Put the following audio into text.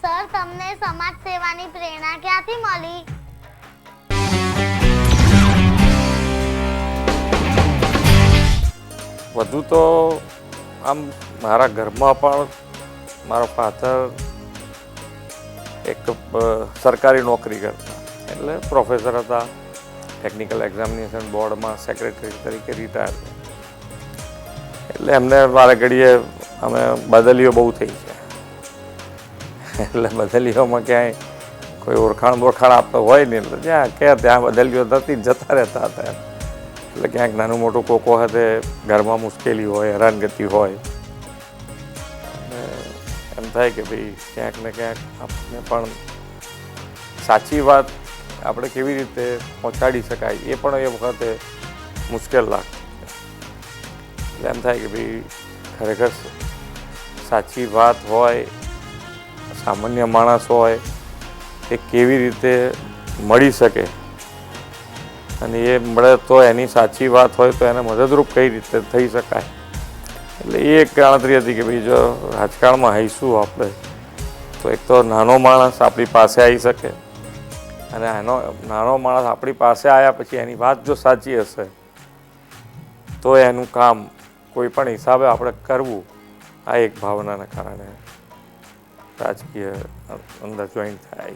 Sir, તમને સમાજ સેવાની પ્રેરણા ક્યાંથી મળી? વધુ તો આમ મારા ઘરમાં પણ મારો ફાધર એક સરકારી નોકરી કરતા. એટલે પ્રોફેસર હતા ટેકનિકલ એક્ઝામિનેશન બોર્ડમાં સેક્રેટરી તરીકે રિટાયર એટલે એમને વારે ઘડીએ અમે બદલીઓ બહુ થઈ છે. એટલે બદલીઓમાં ક્યાંય કોઈ ઓળખાણ બોળખાણ આપતો હોય નહીં. એટલે જ્યાં કે ત્યાં બદલીઓ થતી જતા રહેતા હતા એટલે ક્યાંક નાનું મોટું કોકો હતે ઘરમાં મુશ્કેલી હોય, હેરાનગતિ હોય. એમ થાય કે ભાઈ ક્યાંક ને ક્યાંક આપણે પણ સાચી વાત આપણે કેવી રીતે પહોંચાડી શકાય એ પણ એ વખતે મુશ્કેલ લાગતું એટલે એમ થાય કે ભાઈ ખરેખર સાચી વાત હોય સામાન્ય માણસ હોય, એ કેવી રીતે મળી શકે? અને એ મળે તો એની સાચી વાત હોય તો એને મદદરૂપ કઈ રીતે થઈ શકાય? એટલે એ એક ગણતરી હતી કે ભાઈ જો રાજકારણમાં આવીશું આપણે, તો એક તો નાનો માણસ આપણી પાસે આવી શકે. અને એનો, નાનો માણસ આપણી પાસે આવ્યા પછી એની વાત જો સાચી હશે, તો એનું કામ કોઈ પણ હિસાબે આપણે કરવું, આ એક ભાવનાના કારણે. રાજકીય અંદર જોઈન થાય.